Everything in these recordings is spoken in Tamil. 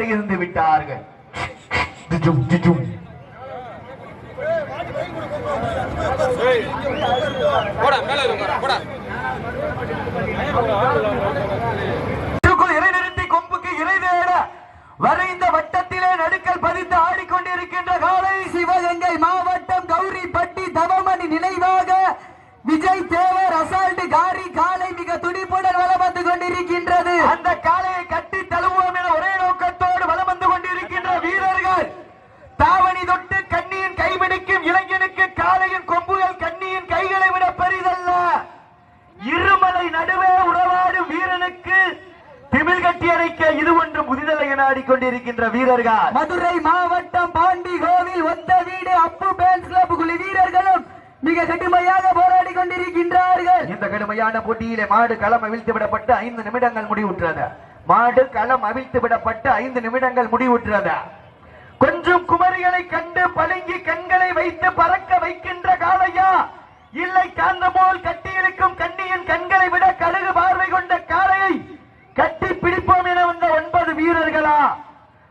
வருகிருந்து விட்டார்கள் ஜுஜும், ஜுஜும். கொம்புக்கு இறை தேட வரைந்த வட்டத்திலே நடுக்கல் பதித்து ஆடிக்கொண்டிருக்கின்ற காலை சிவகங்கை மாவட்டம் கௌரிப்பட்டி தவமணி நினைவாக விஜய் தேவ அசால்ட் காரி காலை மிக துடிப்புடன் வலம் வந்து கொண்டிருக்கின்றது அந்த காளையை கட்டி தழுவோம் என ஒரே நோக்கத்தோடு வலம் வந்து கொண்டிருக்கின்ற வீரர்கள் தாவணி தொட்டு கண்ணியின் கைபிடிக்கும் இளைஞனுக்கு காளையின் கொம்புகள் கண்ணியின் கைகளை விட பெரிதல்ல இருமலை நடுவே உறவாடும் வீரனுக்கு திமிழ் கட்டி அடைக்க இது ஒன்று புதிதலை என ஆடிக்கொண்டிருக்கின்ற வீரர்கள். மதுரை மாவட்டம் பாண்டி கோவில் ஒத்த வீடு அப்பு பேன்ஸ் கிளப் குழு வீரர்களும் மிக கடுமையாக போராடி கொண்டிருக்கின்றார்கள் இந்த கடுமையான போட்டியிலே மாடு களம் அவிழ்த்து விடப்பட்டு ஐந்து நிமிடங்கள் முடிவுற்றது. மாடு களம் அவிழ்த்து விடப்பட்டு ஐந்து நிமிடங்கள் முடிவுற்றது. கொஞ்சம் குமரிகளை கண்டு பதுங்கி கண்களை வைத்து பறக்க வைக்கின்ற காளையா? இல்லை காந்த போல் கட்டி இருக்கும் கண்ணியின் கண்களை விட கழுகு பார்வை கொண்ட காளையை கட்டி பிடிப்போம் என வந்த ஒன்பது வீரர்களா?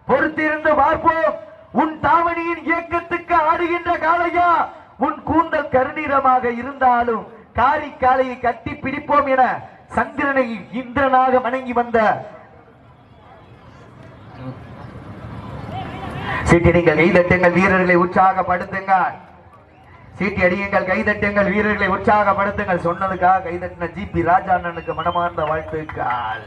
பொறுத்திருந்து பார்ப்போம். உன் தாவணியின் இயக்கத்துக்கு ஆடுகின்ற காளையா? உன் கூந்தல் கருநீரமாக இருந்தாலும் காரி காளையை கட்டி பிடிப்போம் என சந்திரனை இந்திரனாக வணங்கி வந்த சீட்டிடுங்கள் கைதட்டுங்கள் வீரர்களை உற்சாகப்படுத்துங்கள். சீட்டி அடியுங்கள் கைதட்டுங்கள் வீரர்களை உற்சாகப்படுத்துங்கள். சொன்னதுக்காக கைதட்டின ஜிபி ராஜா அண்ணனுக்கு மனமார்ந்த வாழ்த்துக்கள்.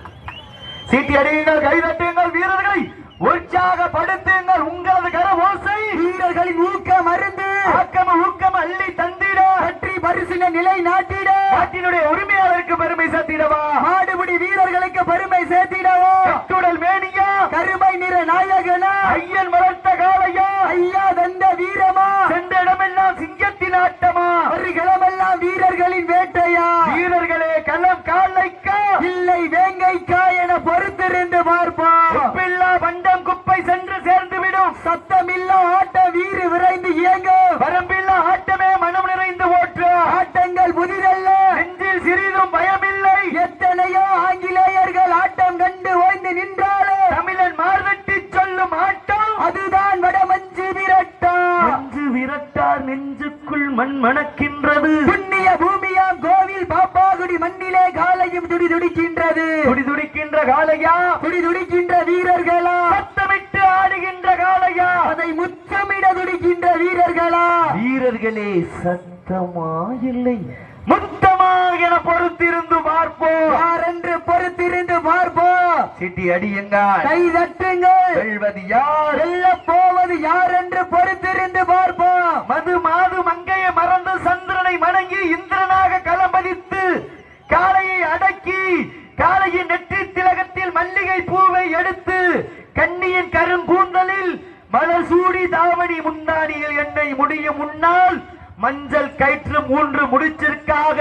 சீட்டி அடியுங்கள் கைதட்டுங்கள் வீரர்களை உற்சாகப்படுத்துங்கள் உங்களது கர ஓசை வீரர்களின் ஊக்க மருந்து ஆக்கம ஊக்கம் அள்ளி தந்திட வெற்றி பரிசின நிலை நாட்டிட நாட்டினுடைய உரிமையாளருக்கு பெருமை சேர்த்திடவா மாடுபிடி வீரர்களுக்கு பெருமை சேர்த்திடவோ கட்டுடல் மேனியா கருமை நிற நாயகனா ஐயன் வளர்த்த காளையா ஐயா தந்த வீரமா சென்ற இடமெல்லாம் சிங்கத்தின் ஆட்டமா வருகளமெல்லாம் வீரர்களின் வேட்டையா வீரர்களே களம் காலைக்கா இல்லை வேங்கைக்கா என பொறுத்திருந்து பார்ப்போம். உப்பில்லா பண்டம் குப்பை சென்று சேர்ந்து விடும். சத்தமில்லா ஆட்ட வீறு விரைந்து இயங்கும் வரம்பில்லா ஆட்டமே மனம் நிறைந்து ஓற்று. ஆட்டங்கள் புதிதல்ல. நெஞ்சில் சிறிதும் பயமில்லை. எத்தனையோ ஆங்கிலேயர்கள் ஆட்டம் கண்டு ஓய்ந்து நின்றாலும் தமிழன் மார்வெட்டி சொல்லும் ஆட்டம். அதுதான் வடமஞ்சு விரட்டம் நெஞ்சு விரட்டார் நெஞ்சுக்குள் மண் மணக்கின்றது. புண்ணிய பூமியாம் கோவில் பாப்பாகுடி மண்ணிலே காலையும் துடி துடிக்கின்றது. துடி துடிக்கின்ற காளையா? துடி துடிக்கின்ற வீரர்களா? சத்தமிட்டு ஆடுகின்ற காளையா? அதை முச்சமிட துடிக்கின்ற வீரர்களா? வீரர்களே சத்தமா இல்லை முத்தமா என பொறுத்திருந்து பார்ப்போம் யாரென்று பொறுத்திருந்து பார்ப்போம் சிட்டி அடியுங்கள். கை தட்டுங்கள். வெல்வது யார்? வெல்ல போவது யார் என்று பொறுத்திருந்து பார்ப்போம். மது மாது மங்கையை மறந்து சந்திரனை வணங்கி இந்திரனாக களம்பதித்து காளையை அடக்கி காளையின் நெற்றி திலகத்தில் மல்லிகை பூவை எடுத்து கண்ணியின் கருங்கூந்தலில் மலர் சூடி தாவணி முந்தானியில் எண்ணெய் முடியும் முன்னால் மஞ்சள் கயிற்று மூன்று முடிச்சிற்காக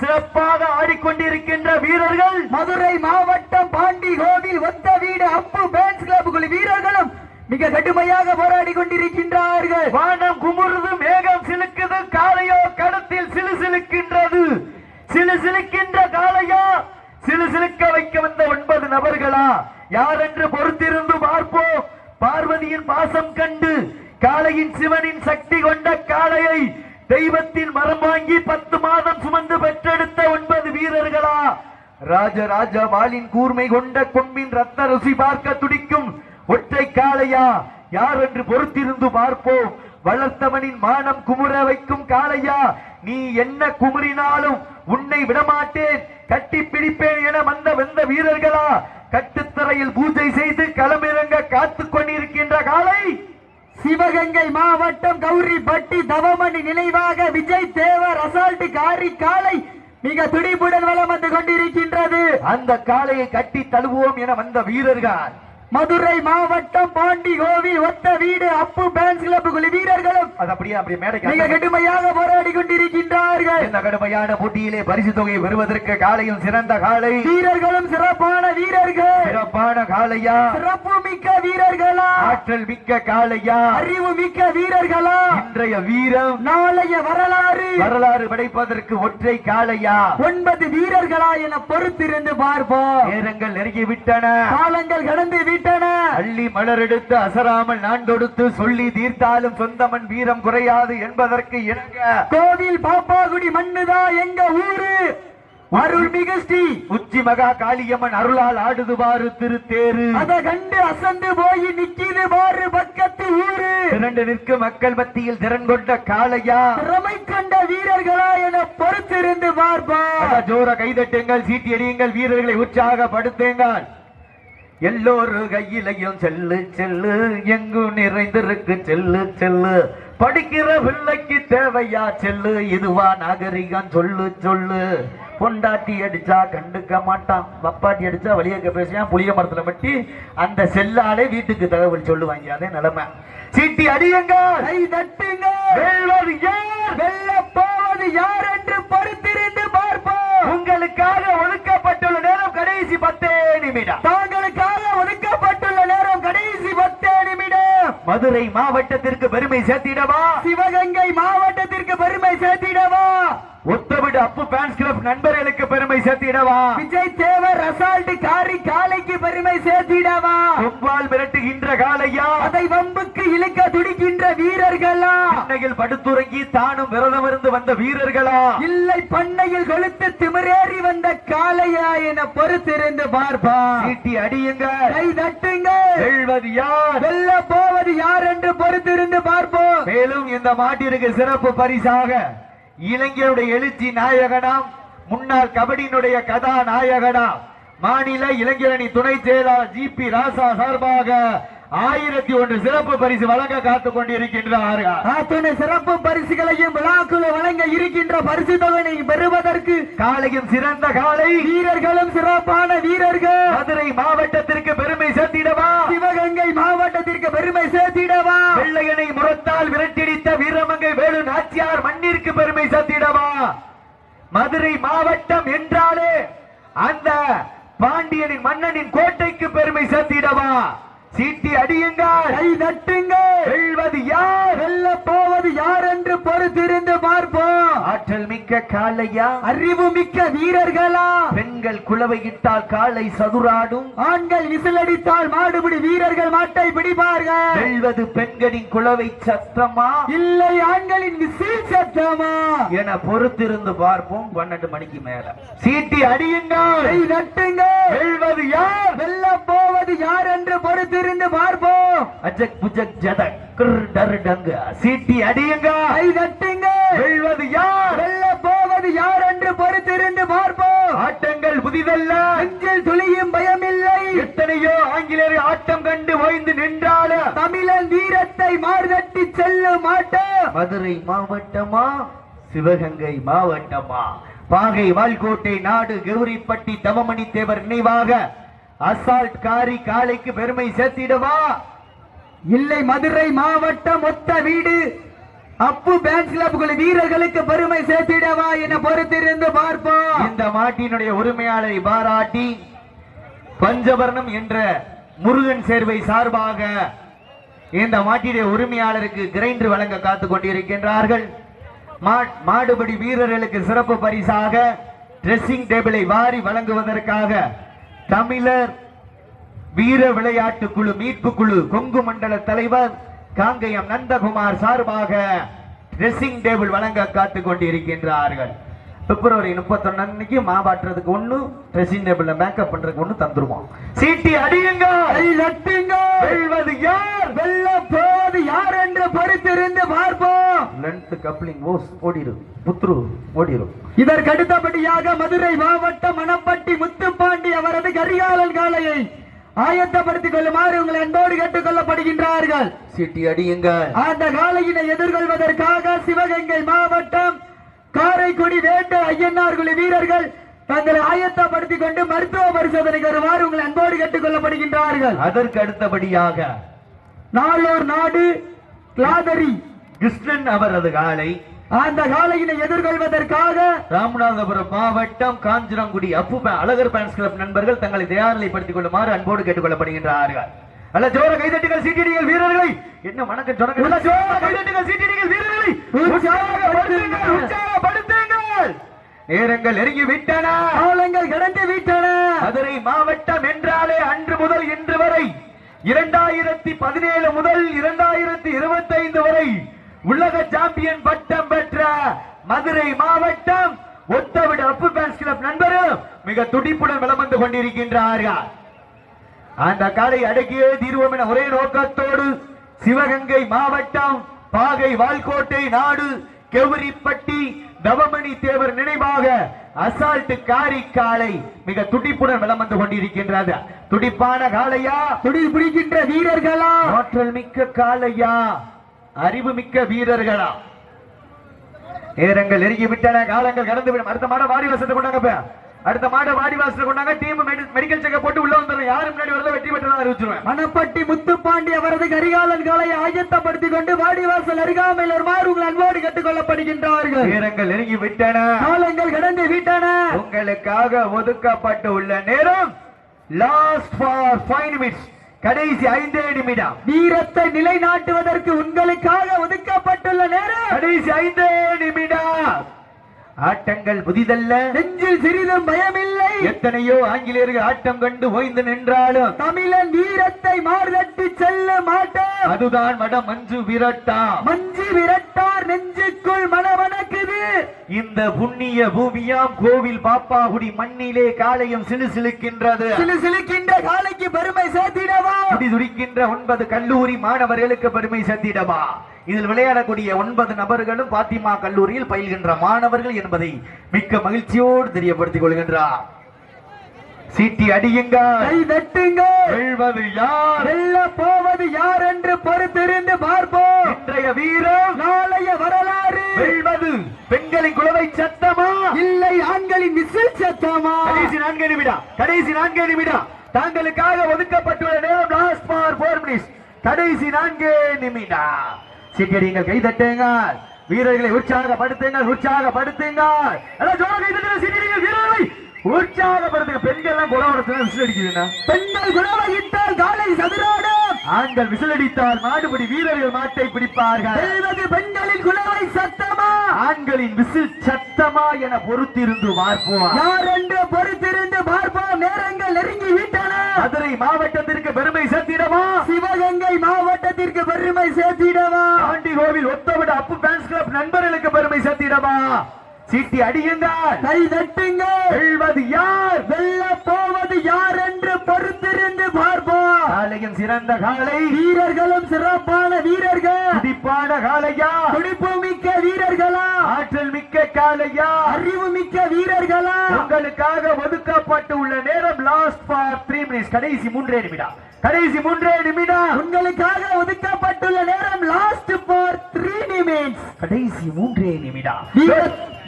சிறப்பாக ஆடிக்கொண்டிருக்கின்ற வீரர்கள் மதுரை மாவட்டம் பாண்டி கோவில் ஒத்த வீடு அப்பு பேன்ஸ் கிளப் குழு வீரர்களும் மிக கடுமையாக போராடி கொண்டிருக்கின்றார்கள் வானம் குமுறுது மேகம் சிலுக்குது காலையோ கடத்தில் சிலு சிலுக்கின்றது. சிலு சிலுக்கின்ற காளையா சிலு சிலுக்க வைக்க வந்த ஒன்பது நபர்களா? யார் என்று பொறுத்திருந்து பார்ப்போம். பார்வதியின் பாசம் கண்டு காளையின் சிவனின் சக்தி கொண்ட காளையை தெய்வத்தின் மரம் வாங்கி பத்து மாதம் சுமந்து பெற்றெடுத்த ஒன்பது வீரர்களா? ராஜராஜ வாளின் கூர்மை கொண்ட கொம்பின் ரத்த ருசி பார்க்க துடிக்கும் ஒற்றை காளையா? யார் என்று பொறுத்திருந்து பார்ப்போம். வளர்த்தவனின் மானம் குமுற வைக்கும் காளையா. நீ என்ன குமுறினாலும் உன்னை விடமாட்டேன். கட்டி பிடிப்பேன் என வந்த வெந்த வீரர்களா. கட்டுத்தரையில் பூஜை செய்து களமிறங்க காத்துக் கொண்டிருக்கின்ற காளை. சிவகங்கை மாவட்டம் கௌரிப்பட்டி தவமணி நினைவாக விஜய் தேவர் அசால்ட் காரி காலை மிக துடிப்புடன் வலம் வந்து கொண்டிருக்கின்றது. அந்த காளையை கட்டி தழுவோம் என வந்த வீரர்கள். மதுரை மாவட்டம் பாண்டி கோவில் ஒத்த வீடு அப்பு பேன்ஸ் கிளப் குழு வீரர்களும். அது அப்படியே? அப்படியே மிக மேடை கடுமையாக போராடி கொண்டிருக்கின்றார்கள். இந்த கடுமையான போட்டியிலே பரிசு தொகையை பெறுவதற்கு காளையும் சிறந்த காளை வீரர்களும் சிறப்பான வீரர்கள். சிறப்பான காளையா சிறப்பு மிக்க வீரர்களா? ஆற்றல் மிக்க காளையா அறிவு மிக்க வீரர்களா? இன்றைய வீரம் நாளைய வரலாறு. வரலாறு படைப்பதற்கு ஒற்றை காளையா ஒன்பது வீரர்களா என பொறுத்திருந்து பார்ப்போம். நேரங்கள் நெருங்கி விட்டன காலங்கள் கடந்து விட்டன. விட்டன. அள்ளி மலரெடுத்து அசராமல் நான் தொடுத்து சொல்லி தீர்த்தாலும் சொந்தமன் வீரம் குறையாது என்பதற்கு இணங்க. கோவில் பாப்பாகுடி மண்ணுதா எங்க ஊரு? அருள்மிகு ஸ்ரீ உச்சி மகா காளியம்மன் அருளால் ஆடுது பாரு திருத்தேரு. அத கண்டு அசந்து போய் நிக்கிது பாரு பக்கத்து ஊரு. திரண்டு நிற்கும் மக்கள் மத்தியில் திறன் கொண்ட காளையா. திறமை கொண்ட வீரர்களா என பொறுத்திருந்து பார்ப்பா ஜோர கைதட்டுங்கள் சீட்டி அடியுங்கள் வீரர்களை உற்சாகப்படுத்துங்கள். எல்லோரு கையிலையும் செல்லு செல்லு. எங்கும் நிறைந்திருக்கு செல்லு செல்லு. படிக்கிற பிள்ளைக்கு தேவையா செல்லு? இதுவா நாகரிகம் சொல்லு சொல்லு. பொண்டாட்டி அடிச்சா கண்டுக்க மாட்டான். பப்பாட்டி அடிச்சா வழியக்க பேசியா புளிய மரத்துல மட்டி அந்த செல்லாலே வீட்டுக்கு தகவல் சொல்லுவாங்க. அதே நிலைமை. சீட்டி அடியுங்கள். கை தட்டுங்க வெல்வது மதுரை மாவட்டத்திற்கு பெருமை சேர்த்திடவா? சிவகங்கை மாவட்டத்திற்கு பெருமை சேர்த்திடவா? ஒத்தவிடு அப்பு பேன்ஸ் கிளப் நண்பர்களுக்கு பெருமை சேர்த்திடவா? விஜய் தேவர் அசால்ட் காரி காலைக்கு பெருமை சேர்த்திடவா? கொம்பால் மிரட்டுகின்ற காலையா? அதை வம்புக்கு இழுக்க துடிக்கின்ற வீரர்களா? அன்னையில் படுத்துறங்கி தானும் விரதம் இருந்து வந்த வீரர்களா? இல்லை பண்ணையில் கொளுத்து திமிரேறி வந்த காளையா என பொறுத்திருந்து பார்ப்பா சீட்டி அடியுங்க. கை தட்டுங்க. வெல்வது யார்? வெல்ல போவது யார் என்று பொறுத்திருந்து பார்ப்போம். மேலும் இந்த மாட்டிற்கு சிறப்பு பரிசாக இளைஞருடைய எழுச்சி நாயகனாம் முன்னாள் கபடியினுடைய கதாநாயகனாம் மாநில இளைஞரணி துணை செயலாளர் ஜி பி ராசா சார்பாக ஆயிரத்தி ஒன்று சிறப்பு பரிசு வழங்க காத்துக் கொண்டிருக்கின்றார்கள் அத்தனை சிறப்பு பரிசுகளையும் விழாக்குழு வழங்க இருக்கின்ற பரிசு தொகையை பெறுவதற்கு காலையும் சிறந்த காலை. வீரர்களும் சிறப்பான வீரர்கள். மதுரை மாவட்டத்திற்கு பெருமை சேர்த்திடவா? சிவகங்கை மாவட்டத்திற்கு பெருமை சேர்த்திடவா? வெள்ளையனை முரத்தால் விரட்டிடித்த வீரமங்கை வேலு நாச்சியார் மண்ணிற்கு பெருமை சேர்த்திடவா? மதுரை மாவட்டம் என்றாலே அந்த பாண்டியனின் மன்னனின் கோட்டைக்கு பெருமை சேர்த்திடவா? சீட்டி அடியுங்கள். கை தட்டுங்க வெல்வது யார்? வெல்ல போவது யார் என்று பொறுத்திருந்து பார்ப்போம். ஆற்றல் மிக்க காளையா? அறிவு மிக்க வீரர்களா? பெண்கள் குளவையிட்டால் காளை சதுராடும். ஆண்கள் விசிலடித்தால் மாடுபிடி வீரர்கள் மாட்டை பிடிப்பார்கள். வெல்வது பெண்களின் குளவை சத்தமா? இல்லை ஆண்களின் விசில் சத்தமா? என பொறுத்திருந்து பார்ப்போம் பன்னெண்டு மணிக்கு மேல. சீட்டி அடியுங்கள். கை தட்டுங்க வெல்வது யார்? வெல்ல போவது யார் என்று பொறுத்திருந்து பார்ப்போம். அஜக் புஜக் ஜதக். டர் டங்கு. சீட்டி அடியுங்கள் கை தட்டுங்க. வெல்வது யார்? வெல்ல போவது யார் என்று பொறுத்திருந்து பார்ப்போம். ஆட்டங்கள் புதிதல்ல. நெஞ்சில் துளியும் பயமில்லை. எத்தனையோ ஆங்கிலேயர் ஆட்டம் கண்டு ஓய்ந்து நின்றாலும் தமிழன் வீரத்தை மார்தட்டி செல்லும் மாட்டோம் மதுரை மாவட்டமா? சிவகங்கை மாவட்டமா? பாகை வால்கோட்டை நாடு கௌரிப்பட்டி தவமணி தேவர் நினைவாக அசால்ட் காரி காலைக்கு பெருமை சேர்த்திடவா? இல்லை மதுரை மாவட்டம் மொத்த வீடு அப்பு பேன்ஸ் கிளப் வீரர்களுக்கு பெருமை சேர்த்திடவா என பொறுத்திருந்து பார்ப்போம். இந்த மாட்டினுடைய உரிமையாளரை பாராட்டி பஞ்சவர்ணம் என்ற முருகன் சேர்வை சார்பாக இந்த மாட்டினுடைய உரிமையாளருக்கு கிரைண்டர் வழங்க காத்து கொண்டிருக்கின்றார்கள். மா- வீரர்களுக்கு சிறப்பு பரிசாக ட்ரெஸ்ஸிங் டேபிளை வாரி வழங்குவதற்காக தமிழர் வீர விளையாட்டு குழு மீட்பு குழு கொங்கு மண்டல தலைவர் காங்கயம் நந்தகுமார் சார்பாக ட்ரெஸ்ஸிங் டேபிள் வழங்க காத்துக் கொண்டிருக்கின்றார்கள். பிப்ரவரி முப்பத்தொன்னு அன்னைக்கு மாவாட்டுறதுக்கு ஒண்ணு ட்ரெஸ்ஸிங் டேபிள்ல மேக்கப் பண்றதுக்கு ஒண்ணு தந்துருவோம். சீட்டி அடியுங்க வெல்வது யார்? வெல்ல போவது யார் என்று பொறுத்திருந்து பார்ப்போம் லென்த் கப்ளிங் ஓஸ் ஓடிரு புத்ரு ஓடிரு. இதற்கு அடுத்தபடியாக மதுரை மாவட்டம் மணப்பட்டி முத்துப்பாண்டி அவரது கரிகாலன் காளையை ஆயத்தப்படுத்திக் கொள்ளுமாறு உங்களை அன்போடு கேட்டுக் கொள்ளப்படுகின்றார்கள். சீட்டி அடியுங்க அந்த காளையினை எதிர்கொள்வதற்காக சிவகங்கை மாவட்டம் காரைக்குடி வேண்டு ஐயனார் குழு வீரர்கள் தங்களை ஆயத்தப்படுத்திக் கொண்டு மருத்துவ பரிசோதனைக்கு வருமாறு உங்களை அன்போடு கேட்டுக் கொள்ளப்படுகின்றார்கள். அதற்கு அடுத்தபடியாக நாளூர் நாடு கிளாதரி கிருஷ்ணன் அவரது காலை. அந்த காளையினை எதிர்கொள்வதற்காக ராமநாதபுரம் மாவட்டம் காஞ்சிரங்குடி அப்பு அழகர் பேன்ஸ் கிளப் நண்பர்கள் தங்களை தயார்நிலைப்படுத்திக் கொள்ளுமாறு அன்போடு கேட்டுக் கொள்ளப்படுகின்றார்கள் அல்ல ஜோர கைதட்டுகள் சீட்டிடிகள் வீரர்களை. என்ன வணக்கம் சொன்ன ஜோர கைதட்டுகள் சீட்டிடிகள் வீரர்களை. உற்சாகப்படுத்துங்கள். உற்சாகப்படுத்துங்கள். நேரங்கள் நெருங்கி விட்டன. காலங்கள் கடந்து விட்டன. மதுரை மாவட்டம் என்றாலே அன்று முதல் இன்று வரை இரண்டாயிரத்தி பதினேழு முதல் இரண்டாயிரத்தி இருபத்தி ஐந்து வரை உலக சாம்பியன் பட்டம் பெற்ற மதுரை மாவட்டம் ஒத்தவிடு அப்பு பேன்ஸ் கிளப் நண்பரும் மிக துடிப்புடன் வலம் வந்து கொண்டிருக்கின்றார்கள். அந்த காலை அடக்கியே தீர்வோம் என ஒரே நோக்கத்தோடு சிவகங்கை மாவட்டம் பாகை வால்கோட்டை நாடு கெவுரிப்பட்டி தவமணி தேவர் நினைவாக அசால்ட் காரி காலை மிக துடிப்புடன் வலம் வந்து கொண்டிருக்கின்றது. துடிப்பான காளையா? துடி பிடிக்கின்ற வீரர்களா? ஆற்றல் மிக்க காளையா? அறிவு மிக்க வீரர்களா? நேரங்கள் நெருங்கி விட்டன காலங்கள் கடந்து அடுத்த மாட வாடி வாசத்தை கொண்டாங்க. அடுத்த மாட வாடி வாசத்தை கொண்டாங்க டீம் மெடிக்கல் செக்கப் போட்டு உள்ள வந்துடும் யாரு முன்னாடி வரல வெற்றி பெற்றதா அறிவிச்சிருவேன். மணப்பட்டி முத்துப்பாண்டி அவரது கரிகாலன் காலை ஆயத்தப்படுத்திக் கொண்டு வாடிவாசல் அருகாமையில் வருமாறு உங்கள் அன்போடு கேட்டுக் கொள்ளப்படுகின்றார்கள் நேரங்கள் நெருங்கி விட்டன காலங்கள் கடந்து விட்டன. உங்களுக்காக ஒதுக்கப்பட்டு உள்ள நேரம். லாஸ்ட் ஃபார் ஃபைவ் நிமிட்ஸ் கடைசி ஐந்தே நிமிடம். வீரத்தை நிலைநாட்டுவதற்கு உங்களுக்காக ஒதுக்கப்பட்டுள்ள நேரம். கடைசி ஐந்தே நிமிடம். ஆட்டங்கள் புதிதல்ல. நெஞ்சில் சிறிதும் பயமில்லை. எத்தனையோ ஆங்கிலேயர்கள் ஆட்டம் கண்டு ஓய்ந்து நின்றாலும். தமிழன் வீரத்தை மார்தட்டி செல்ல மாட்டோம் அதுதான் வட மஞ்சு விரட்டா. மஞ்சி இந்த புண்ணிய பூமியாம் கோவில் பாப்பாகுடி மண்ணிலே காலையும் சிலுசிலுக்கின்றது சிலு சிலுக்கின்ற காலைக்கு பெருமை சேர்த்திடவா? துடி துடிக்கின்ற ஒன்பது கல்லூரி மாணவர்களுக்கு பெருமை சேர்த்திடவா? இதில் விளையாடக்கூடிய ஒன்பது நபர்களும் பாத்திமா கல்லூரியில் பயில்கின்ற மாணவர்கள் என்பதை மிக்க மகிழ்ச்சியோடு தெரியப்படுத்திக் கொள்கின்றார். சீட்டி அடியுங்கள். கை தட்டுங்க வெல்வது யார்? வெல்ல போவது யார் என்று பொறுத்திருந்து பார்ப்போம். இன்றைய வீரம் நாளைய வரலாறு வெல்வது பெண்களின் குலவை சத்தமா? இல்லை ஆண்களின் விசில் சத்தமா? கடைசி நான்கு நிமிடம். கடைசி நான்கு நிமிடம். தாங்களுக்காக ஒதுக்கப்பட்டுள்ள நேரம் லாஸ்ட் ஃபார் போர் மினிட்ஸ் கடைசி நான்கு நிமிடம். சீக்கிரங்கள் கை தட்டுங்க வீரர்களை உற்சாகப்படுத்துங்கள் உற்சாகப்படுத்துங்கள். வீரர்களை உற்சாகப்படுத்துங்க பெண்கள் எல்லாம் குலவரத்துல விசில் அடிக்குதுன்னா பெண்கள் சதுராடும் ஆண்கள் விசில் அடித்தால் மாடுபிடி வீரர்கள் மாட்டை பிடிப்பார்கள். பெண்களின் குணவை சத்தமா? ஆண்களின் விசில் சத்தமா என பொறுத்திருந்து பார்ப்போம். யார் என்று பொறுத்திருந்து பார்ப்போம். நேரங்கள் நெருங்கி விட்டன. மதுரை மாவட்டத்திற்கு பெருமை சேர்த்திடவா? சிவகங்கை மாவட்டத்திற்கு பெருமை சேர்த்திடவா? ஆண்டி கோவில் ஒத்தவிட அப்பு ஃபேன்ஸ் கிளப் நண்பர்களுக்கு பெருமை சேர்த்திடவா? சீட்டி அடியுங்கள். கை தட்டுங்க வெல்வது யார்? வெல்ல போவது யார் என்று பொறுத்திருந்து பார்ப்போம் காலையும் சிறந்த காலை வீரர்களும் சிறப்பான வீரர்கள். துடிப்பான காலையா துடிப்பு மிக்க வீரர்களா. ஆற்றல் மிக்க காலையா அறிவு மிக்க வீரர்களா. உங்களுக்காக ஒதுக்கப்பட்டு உள்ள நேரம் லாஸ்ட் ஃபார் த்ரீ மினிட்ஸ் கடைசி மூன்றே நிமிடம். கடைசி மூன்றே நிமிடம். உங்களுக்காக ஒதுக்கப்பட்டுள்ள நேரம் லாஸ்ட் ஃபார் த்ரீ நிமிட்ஸ் கடைசி மூன்றே நிமிடம்.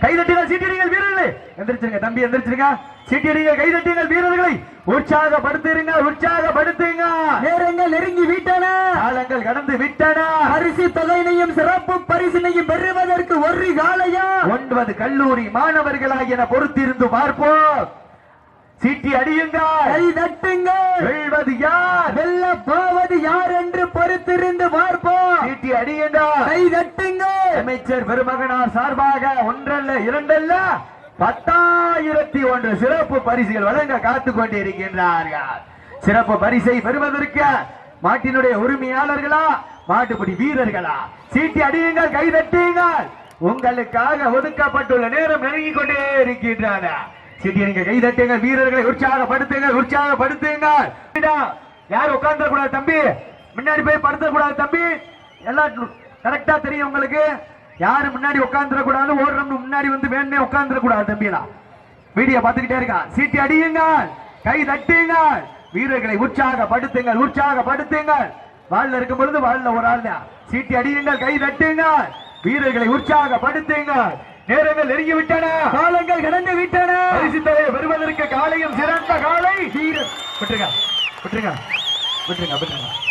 வீரர். கைதட்டுங்கள் சீட்டிடுங்கள் வீரர்களே. எந்திரிச்சிருங்க தம்பி எந்திரிச்சிருங்க. சீட்டிடுங்கள் கைதட்டுங்கள் வீரர்களை உற்சாகப்படுத்துங்க உற்சாகப்படுத்துங்க. நேரங்கள் நெருங்கி விட்டன. காலங்கள் கடந்து விட்டன. பரிசு தொகையினையும் சிறப்பு பரிசினையும் பெறுவதற்கு ஒரு காலையா? ஒன்பது கல்லூரி மாணவர்களாக என பொறுத்திருந்து பார்ப்போம். சீட்டி அடியுங்கள். கை தட்டுங்கள். வெல்வது யார்? வெல்ல போவது யார் என்று பொறுத்திருந்து பார்ப்போம். சீட்டி அடியுங்கள். கை தட்டுங்கள். அமைச்சர் பெருமகனார் சார்பாக ஒன்றல்ல இரண்டல்ல பத்தாயிரத்தி ஒன்று சிறப்பு பரிசுகள் வழங்க காத்துக் கொண்டிருக்கின்றார்கள். சிறப்பு பரிசை பெறுவதற்கு மாட்டினுடைய உரிமையாளர்களா? மாட்டுப்படி வீரர்களா? சீட்டி அடியுங்கள் கை தட்டுங்கள். உங்களுக்காக ஒதுக்கப்பட்டுள்ள நேரம் நெருங்கி கொண்டே இருக்கின்றன. சீட்டி நீங்க கை தட்டுங்க வீரர்களை உற்சாகப்படுத்துங்க உற்சாகப்படுத்துங்க யார் உட்கார்ந்துட கூடாது தம்பி? முன்னாடி போய் படுத்த கூடாது தம்பி? எல்லாம் கரெக்டா தெரியும் உங்களுக்கு. யாரு முன்னாடி உட்கார்ந்துட கூடாது ஓடுறவங்க முன்னாடி வந்து வேணே உட்கார்ந்துட கூடாது தம்பிலாம் வீடியோ பார்த்துக்கிட்டே இருக்கான் சீட்டி அடியுங்க கை தட்டுங்கள். வீரர்களை உற்சாகப்படுத்துங்கள் உற்சாகப்படுத்துங்கள். வாழ்ல இருக்கும் பொழுது வாழ்ல ஒரு ஆள் சீட்டி அடியுங்கள் கை தட்டுங்க வீரர்களை உற்சாகப்படுத்துங்கள். நேரங்கள் நெருங்கி விட்டன காலங்கள் கடந்து விட்டன பரிசு தொகையை பெறுவதற்கு காலையும் சிறந்த காலை. வீரர் விட்டுருங்க. விட்டுருங்க. விட்டுருங்க. விட்டுருங்க.